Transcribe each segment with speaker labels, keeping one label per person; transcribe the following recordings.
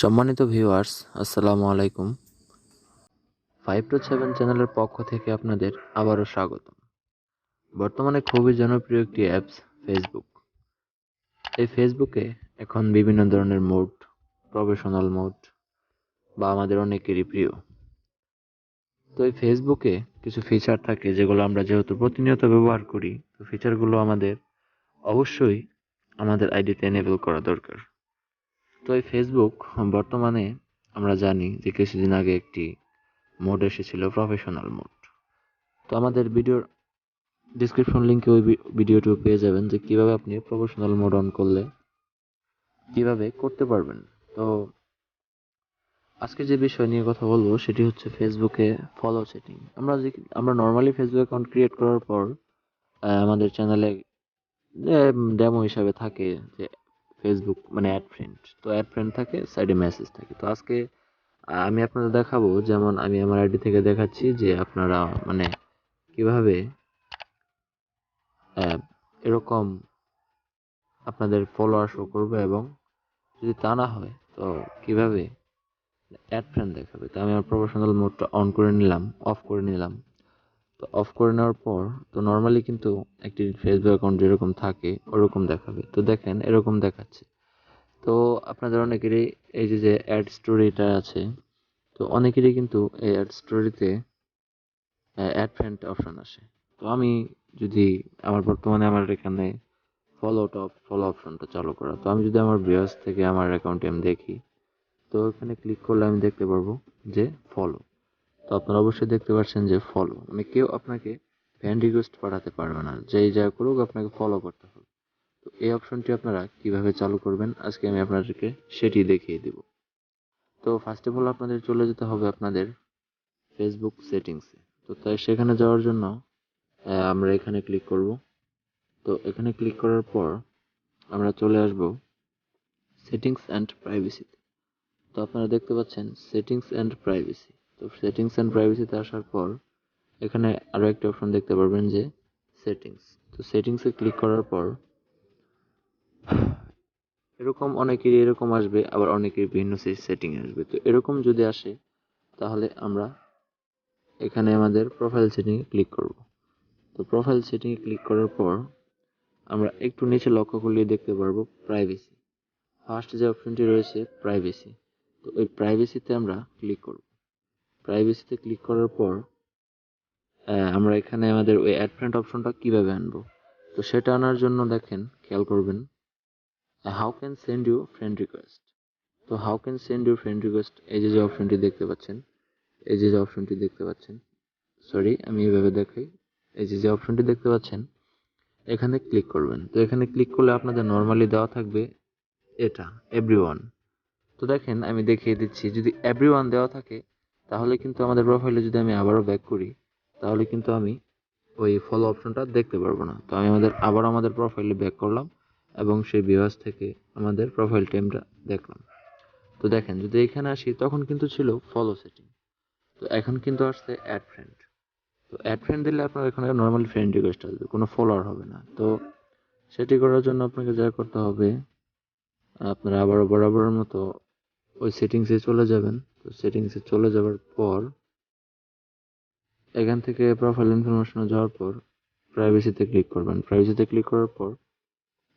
Speaker 1: সম্মানিত ভিউয়ার্স আসসালামু আলাইকুম। ফাইভ টু সেভেন চ্যানেলের পক্ষ থেকে আপনাদের আবারও স্বাগতম। বর্তমানে খুবই জনপ্রিয় একটি অ্যাপস ফেসবুক এই ফেসবুকে এখন বিভিন্ন ধরনের মোড প্রফেশনাল মোড বা আমাদের অনেকেরই প্রিয়। তো এই ফেসবুকে কিছু ফিচার থাকে যেগুলো আমরা যেহেতু প্রতিনিয়ত ব্যবহার করি, তো ফিচারগুলো আমাদের অবশ্যই আমাদের আইডিতে এনেবল করা দরকার। তো এই ফেসবুক বর্তমানে আমরা জানি যে কিছুদিন আগে একটি মোড এসেছিল প্রফেশনাল মোড তো আমাদের ভিডিওর ডিসক্রিপশন লিঙ্কে ওই ভিডিওটিও পেয়ে যাবেন যে কীভাবে আপনি প্রফেশনাল মোড অন করলে কীভাবে করতে পারবেন। তো আজকে যে বিষয় নিয়ে কথা বলব সেটি হচ্ছে ফেসবুকে ফলো সেটিং আমরা যে আমরা নর্মালি ফেসবুক অ্যাকাউন্ট ক্রিয়েট করার পর আমাদের চ্যানেলে ডেমো হিসাবে থাকে যে ফেসবুক মানে অ্যাড ফ্রেন্ড তো অ্যাড ফ্রেন্ড থাকে সাইডে মেসেজ থাকে। তো আজকে আমি আপনাদের দেখাবো, যেমন আমি আমার আইডি থেকে দেখাচ্ছি যে আপনারা মানে কীভাবে এরকম আপনাদের ফলোয়ার শো করবে এবং যদি তা না হয়, তো কীভাবে অ্যাড ফ্রেন্ড দেখাবে। তো আমি আমার প্রফেশনাল মোডটা অন করে নিলাম অফ করে নিলাম। তো অফ করে নেওয়ার পর, তো নর্মালি কিন্তু একটি ফেসবুক অ্যাকাউন্ট যেরকম থাকে, ওরকম দেখাবে। তো দেখেন, এরকম দেখাচ্ছে। তো আপনাদের অনেকেরই এই যে যে অ্যাড স্টোরিটা আছে, তো অনেকেরই কিন্তু এই অ্যাড স্টোরিতে অ্যাড ফ্রেন্ড অপশন আসে। তো আমি যদি আমার বর্তমানে আমার এখানে ফলো টপ ফলো অপশনটা চালু করা, তো আমি যদি আমার ব্রাউজ থেকে আমার অ্যাকাউন্টে আমি দেখি, তো এখানে ক্লিক করলে আমি দেখতে পারব যে ফলো তো আপনারা অবশ্যই দেখতে পাচ্ছেন যে ফলো মানে কেউ আপনাকে ফ্রেন্ড রিকোয়েস্ট পাঠাতে পারবে না। যেই যা করুক, আপনাকে ফলো করতে হবে। তো এই অপশনটি আপনারা কীভাবে চালু করবেন, আজকে আমি আপনাদেরকে সেটি দেখিয়ে দিব। তো ফার্স্ট অফ অল আপনাদের চলে যেতে হবে আপনাদের ফেসবুক সেটিংসে তো তাই সেখানে যাওয়ার জন্য আমরা এখানে ক্লিক করব। তো এখানে ক্লিক করার পর আমরা চলে আসব সেটিংস অ্যান্ড প্রাইভেসিতে তো আপনারা দেখতে পাচ্ছেন সেটিংস অ্যান্ড প্রাইভেসি তো সেটিংস অ্যান্ড প্রাইভেসিতে আসার পর, এখানে আরও একটা অপশন দেখতে পারবেন যে সেটিংস তো সেটিংসে ক্লিক করার পর, এরকম অনেকেরই এরকম আসবে, আবার অনেকের ভিন্ন সেটিং আসবে। তো এরকম যদি আসে, তাহলে আমরা এখানে আমাদের প্রোফাইল সেটিংয়ে ক্লিক করব। তো প্রোফাইল সেটিংয়ে ক্লিক করার পর, আমরা একটু নিচে লক্ষ্য করলে দেখতে পারব প্রাইভেসি ফার্স্ট যে অপশনটি রয়েছে প্রাইভেসি তো ওই প্রাইভেসিতে আমরা ক্লিক করব। প্রাইভেসিতে ক্লিক করার পর আমরা এখানে আমাদের ওই অ্যাড ফ্রেন্ড অপশনটা কীভাবে আনব? তো সেটা আনার জন্য দেখেন, খেয়াল করবেন how can send you friend request তো how can send you friend request এই যে যে অপশনটি দেখতে পাচ্ছেন, এই যে যে অপশনটি দেখতে পাচ্ছেন সরি আমি এইভাবে দেখাই, এই যে যে অপশনটি দেখতে পাচ্ছেন, এখানে ক্লিক করবেন। তো এখানে ক্লিক করলে আপনাদের নর্মালি দেওয়া থাকবে এটা এভরিওয়ান তো দেখেন, আমি দেখিয়ে দিচ্ছি, যদি এভরিওয়ান দেওয়া থাকে তাহলে কিন্তু আমাদের প্রোফাইলে যদি আমি আবারও ব্যাক করি, তাহলে কিন্তু আমি ওই ফলো অপশনটা দেখতে পারব না। তো আমি আমাদের, আবার আমাদের প্রোফাইলে ব্যাক করলাম এবং সেই বিভাস থেকে আমাদের প্রোফাইল টাইমটা দেখলাম। তো দেখেন, যদি এখানে আসি, তখন কিন্তু ছিল ফলো সেটিং তো এখন কিন্তু আসছে অ্যাড ফ্রেন্ড তো অ্যাড ফ্রেন্ড দিলে আপনার এখানে নর্মালি ফ্রেন্ড রিকোয়েস্ট আসবে, কোনো ফলোয়ার হবে না। তো সেটি করার জন্য আপনাকে যা করতে হবে, আপনারা আবারও বরাবরের মতো ওই সেটিংসে চলে যাবেন। তো সেটিংসে চলে যাওয়ার পর, এখান থেকে প্রোফাইল ইনফরমেশনে যাওয়ার পর প্রাইভেসিতে ক্লিক করবেন। প্রাইভেসিতে ক্লিক করার পর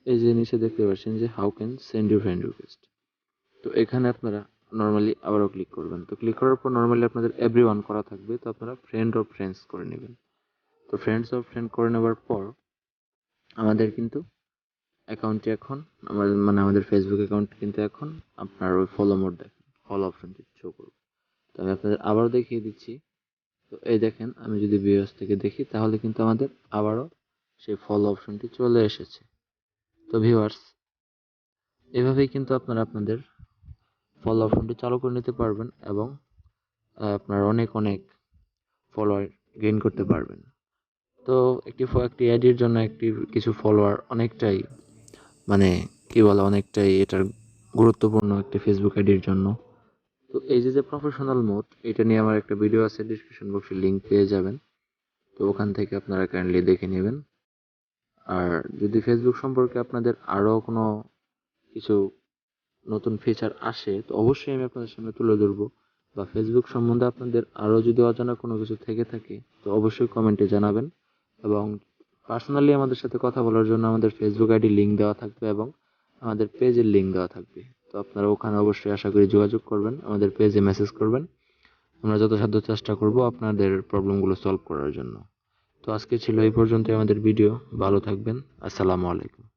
Speaker 1: এই যে নিচে দেখতে পাচ্ছেন যে how can send you friend request তো এখানে আপনারা নর্মালি আবারও ক্লিক করবেন। তো ক্লিক করার পর নর্মালি আপনাদের এভরি ওয়ান করা থাকবে, তো আপনারা ফ্রেন্ড অফ ফ্রেন্ডস করে নেবেন। তো ফ্রেন্ডস অফ ফ্রেন্ড করে নেওয়ার পর আমাদের কিন্তু অ্যাকাউন্টটি এখন, আমাদের মানে আমাদের ফেসবুক অ্যাকাউন্ট কিন্তু এখন আপনার ওই ফলো মোড দেখেন ফলো অপশনটি শো করবে। তো আমি আপনাদের আবারও দেখিয়ে দিচ্ছি। তো এই দেখেন, আমি যদি বিওস থেকে দেখি, তাহলে কিন্তু আমাদের আবারও সেই ফলো অপশনটি চলে এসেছে। তো ভিউয়ার্স এভাবেই কিন্তু আপনারা আপনাদের ফলো অপশনটি চালু করে নিতে পারবেন এবং আপনার অনেক অনেক ফলোয়ার গেইন করতে পারবেন। তো একটি একটি আইডির জন্য একটি কিছু ফলোয়ার অনেকটাই মানে কি বলে, অনেকটাই এটার গুরুত্বপূর্ণ একটি ফেসবুক আইডির জন্য তো এই যে যে প্রফেশনাল মোড এটা নিয়ে আমার একটা ভিডিও আছে ডিসক্রিপশন বক্সে লিংক পেয়ে যাবেন। তো ওখান থেকে আপনারা কাইন্ডলি দেখে নেবেন। আর যদি ফেসবুক সম্পর্কে আপনাদের আরও কোনো কিছু নতুন ফিচার আসে, তো অবশ্যই আমি আপনাদের সামনে তুলে ধরবো। বা ফেসবুক সম্বন্ধে আপনাদের আরও যদি অজানা কোনো কিছু থেকে থাকে, তো অবশ্যই কমেন্টে জানাবেন। এবং পার্সোনালি আমাদের সাথে কথা বলার জন্য আমাদের ফেসবুক আইডি লিঙ্ক দেওয়া থাকবে এবং আমাদের পেজের লিঙ্ক দেওয়া থাকবে। তো আপনারা ওখানে অবশ্যই আশা করি যোগাযোগ করবেন, আমাদের পেজে মেসেজ করবেন। আমরা যথাসাধ্য চেষ্টা করব আপনাদের প্রবলেমগুলো সলভ করার জন্য। তো আজকে ছিল এই পর্যন্তই আমাদের ভিডিও ভালো থাকবেন, আসসালামু আলাইকুম।